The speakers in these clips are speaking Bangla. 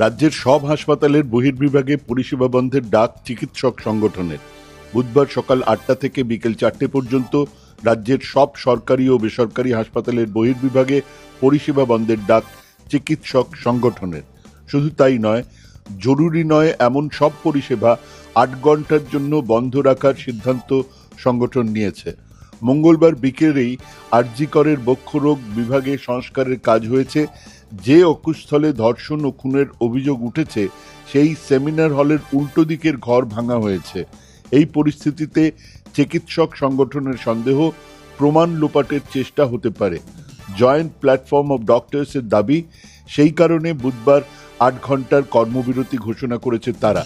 রাজ্যের সব হাসপাতালের বহির্বিভাগে পরিষেবা বন্ধের ডাক চিকিৎসক সংগঠনের। বুধবার সকাল আটটা থেকে বিকেল চারটে পর্যন্ত রাজ্যের সব সরকারি ও বেসরকারি হাসপাতালের বহির্বিভাগে পরিষেবা বন্ধের ডাক চিকিৎসক সংগঠনের। শুধু তাই নয়, জরুরি নয় এমন সব পরিষেবা আট ঘণ্টার জন্য বন্ধ রাখার সিদ্ধান্ত সংগঠন নিয়েছে। মঙ্গলবার বিকেলেই আরজিকরের বক্ষরোগ বিভাগে সংস্কারের কাজ হয়েছে। যে অকুস্থলে ধর্ষণ ও খুনের অভিযোগ উঠেছে, সেই সেমিনার হলের উল্টো দিকের ঘর ভাঙা হয়েছে। এই পরিস্থিতিতে চিকিৎসক সংগঠনের সন্দেহ, প্রমাণ লোপাটের চেষ্টা হতে পারে। জয়েন্ট প্ল্যাটফর্ম অব ডক্টরসের দাবি, সেই কারণে বুধবার আট ঘণ্টার কর্মবিরতি ঘোষণা করেছে তারা।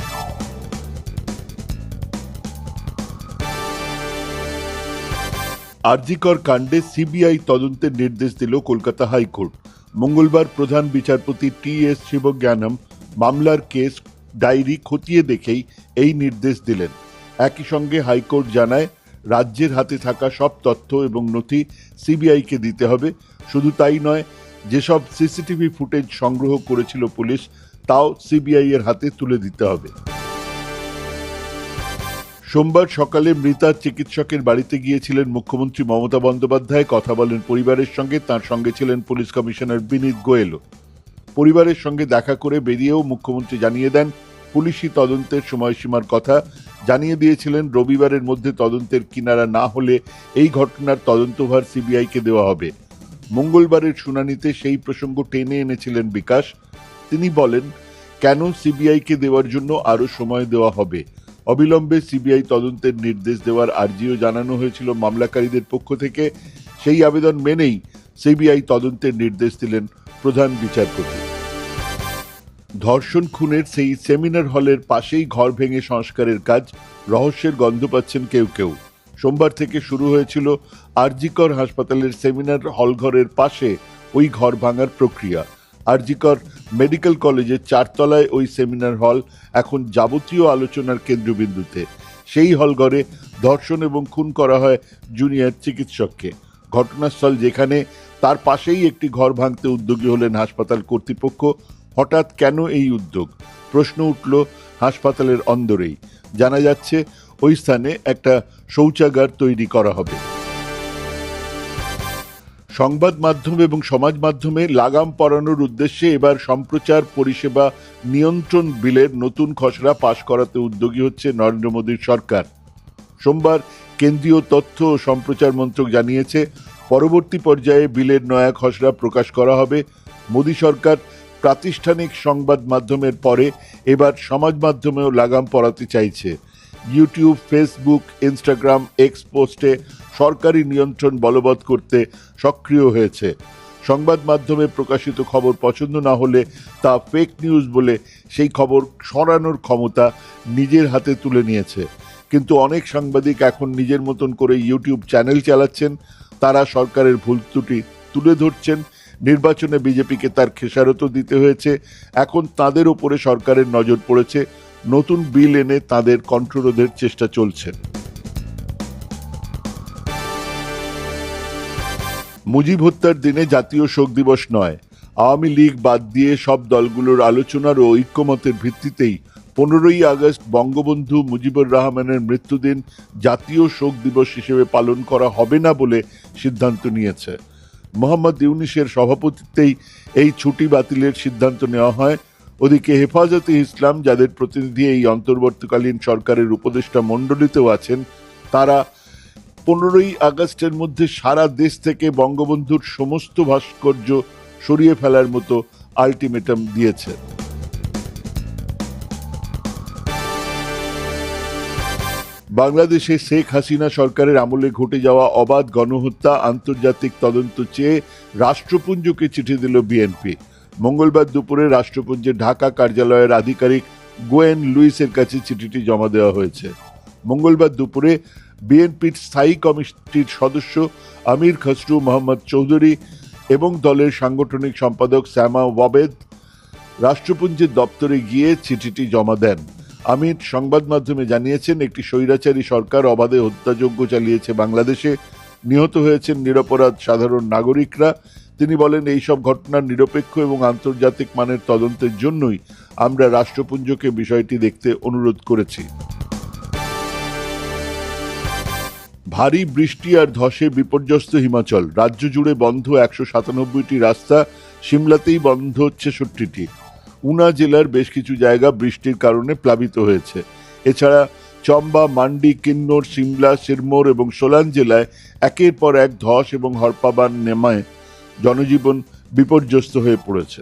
আরজিকর কাণ্ডে সিবিআই তদন্তের নির্দেশ দিল কলকাতা হাইকোর্ট। মঙ্গলবার প্রধান বিচারপতি টি এস শিবজ্ঞানম মামলার কেস ডায়েরি খতিয়ে দেখেই এই নির্দেশ দিলেন। একই সঙ্গে হাইকোর্ট জানায়, রাজ্যের হাতে থাকা সব তথ্য এবং নথি সিবিআইকে দিতে হবে। শুধু তাই নয়, যেসব সিসিটিভি ফুটেজ সংগ্রহ করেছিল পুলিশ, তাও সিবিআই এর হাতে তুলে দিতে হবে। সোমবার সকালে মৃতার চিকিৎসকের বাড়িতে গিয়েছিলেন মুখ্যমন্ত্রী মমতা বন্দ্যোপাধ্যায়। কথা বলেন পরিবারের সঙ্গে, তার সঙ্গে ছিলেন পুলিশ কমিশনার বিনীত গোয়েলও। পরিবারের সঙ্গে দেখা করে বেরিয়েও মুখ্যমন্ত্রী জানিয়ে দেন পুলিশি তদন্তের সময়সীমার কথা। জানিয়ে দিয়েছিলেন, রবিবারের মধ্যে তদন্তের কিনারা না হলে এই ঘটনার তদন্তভার সিবিআইকে দেওয়া হবে। মঙ্গলবারের শুনানিতে সেই প্রসঙ্গ টেনে এনেছিলেন বিকাশ। তিনি বলেন, কেন সিবিআইকে দেওয়ার জন্য আরও সময় দেওয়া হবে? অবিলম্বে সিবিআই তদন্তের নির্দেশ দেওয়ার আর্জিও জানানো হয়েছিল মামলাকারীদের পক্ষ থেকে। সেই আবেদন মেনেই সিবিআই তদন্তের নির্দেশ দিলেন প্রধান বিচারপতি। ধর্ষণ খুনের সেই সেমিনার হলের পাশেই ঘর ভেঙে সংস্কারের কাজ, রহস্যের গন্ধ পাচ্ছেন কেউ কেউ। সোমবার থেকে শুরু হয়েছিল আরজিকর হাসপাতালের সেমিনার হলঘরের পাশে ওই ঘর ভাঙার প্রক্রিয়া। আরজিকর মেডিকেল কলেজের চারতলায় ওই সেমিনার হল এখন যাবতীয় আলোচনার কেন্দ্রবিন্দুতে। সেই হলঘরে ধর্ষণ এবং খুন করা হয় জুনিয়র চিকিৎসককে। ঘটনাস্থল যেখানে তার পাশেই একটি ঘর ভাঙতে উদ্যোগী হলেন হাসপাতাল কর্তৃপক্ষ। হঠাৎ কেন এই উদ্যোগ? প্রশ্ন উঠল হাসপাতালের অন্দরেই। জানা যাচ্ছে, ওই স্থানে একটা শৌচাগার তৈরি করা হবে। সংবাদ মাধ্যম এবং সমাজ মাধ্যমে লাগাম পরানোর উদ্দেশ্যে এবার সম্প্রচার পরিষেবা নিয়ন্ত্রণ বিলের নতুন খসড়া পাশ করাতে উদ্যোগী হচ্ছে নরেন্দ্র মোদীর সরকার। সোমবার কেন্দ্রীয় তথ্য ও সম্প্রচার মন্ত্রক জানিয়েছে, পরবর্তী পর্যায়ে বিলের নয়া খসড়া প্রকাশ করা হবে। মোদী সরকার প্রাতিষ্ঠানিক সংবাদ মাধ্যমের পরে এবার সমাজ মাধ্যমেও লাগাম পড়াতে চাইছে। ইউটিউব, ফেসবুক, ইনস্টাগ্রাম এক্স পোস্টে সরকারি নিয়ন্ত্রণ বলবৎ করতে সক্রিয় হয়েছে। সংবাদ মাধ্যমে প্রকাশিত খবর পছন্দ না হলে তা ফেক নিউজ বলে সেই খবর সরানোর ক্ষমতা নিজের হাতে তুলে নিয়েছে। কিন্তু অনেক সাংবাদিক এখন নিজের মতন করে ইউটিউব চ্যানেল চালাচ্ছেন। তারা সরকারের ভুল ত্রুটি তুলে ধরছেন। নির্বাচনে বিজেপিকে তার খেসারতও দিতে হয়েছে। এখন তাদের ওপরে সরকারের নজর পড়েছে। নতুন বিল এনে তাদের কণ্ঠরোধের চেষ্টা চলছে মুজিব হত্যার দিনে জাতীয় শোক দিবস নয়। আওয়ামী লীগ বাদ দিয়ে সব দলগুলোর আলোচনার ও ঐক্যমতের ভিত্তিতেই পনেরোই আগস্ট বঙ্গবন্ধু মুজিবুর রহমানের মৃত্যুদিন জাতীয় শোক দিবস হিসেবে পালন করা হবে না বলে সিদ্ধান্ত নিয়েছে। মোহাম্মদ ইউনিসের সভাপতিত্বেই এই ছুটি বাতিলের সিদ্ধান্ত নেওয়া হয়। ওদিকে হেফাজতে ইসলাম, যাদের প্রতিনিধি এই অন্তর্বর্তীকালীন সরকারের উপদেষ্টা মণ্ডলীতেও আছেন, তারা পনেরোই আগস্টের মধ্যে সারা দেশ থেকে বঙ্গবন্ধুর সমস্ত ভাস্কর্য সরিয়ে ফেলার মতো আলটিমেটাম দিয়েছে। বাংলাদেশে শেখ হাসিনা সরকারের আমলে ঘটে যাওয়া অবাধ গণহত্যা আন্তর্জাতিক তদন্ত চেয়ে রাষ্ট্রপুঞ্জকে চিঠি দিল বিএনপি। মঙ্গলবার দুপুরে রাষ্ট্রপুঞ্জের ঢাকা কার্যালয়ের আধিকারিক গোয়েন লুইসের কাছে চিঠিটি জমা দেওয়া হয়েছে। মঙ্গলবার দুপুরে বিএনপির স্থায়ী কমিটির সদস্য আমির খসরু মোহাম্মদ চৌধুরী এবং দলের সাংগঠনিক সম্পাদক শ্যামা ওয়াবেদ রাষ্ট্রপুঞ্জের দপ্তরে গিয়ে চিঠিটি জমা দেন। আমির সংবাদ মাধ্যমে জানিয়েছেন, একটি স্বৈরাচারী সরকার অবাধে হত্যাযজ্ঞ চালিয়েছে বাংলাদেশে। নিহত হয়েছেন নিরপরাধ সাধারণ নাগরিকরা। তিনি বলেন, এইসব ঘটনার নিরপেক্ষ এবং আন্তর্জাতিক মানের তদন্তের জন্যই আমরা রাষ্ট্রপুঞ্জকে বিষয়টি দেখতে অনুরোধ করেছি। ভারী বৃষ্টি আর ধসে বিপর্যস্ত হিমাচল। রাজ্য জুড়ে বন্ধ একশো সাতানব্বইটি রাস্তা, সিমলাতেই বন্ধ ছেষট্টিটি। উনা জেলার বেশ কিছু জায়গা বৃষ্টির কারণে প্লাবিত হয়েছে। এছাড়া চম্বা, মান্ডি, কিন্নর, সিমলা, সিরমোর এবং সোলান জেলায় একের পর এক ধস এবং হরপাবান নেমায়। জনজীবন বিপর্যস্ত হয়ে পড়েছে।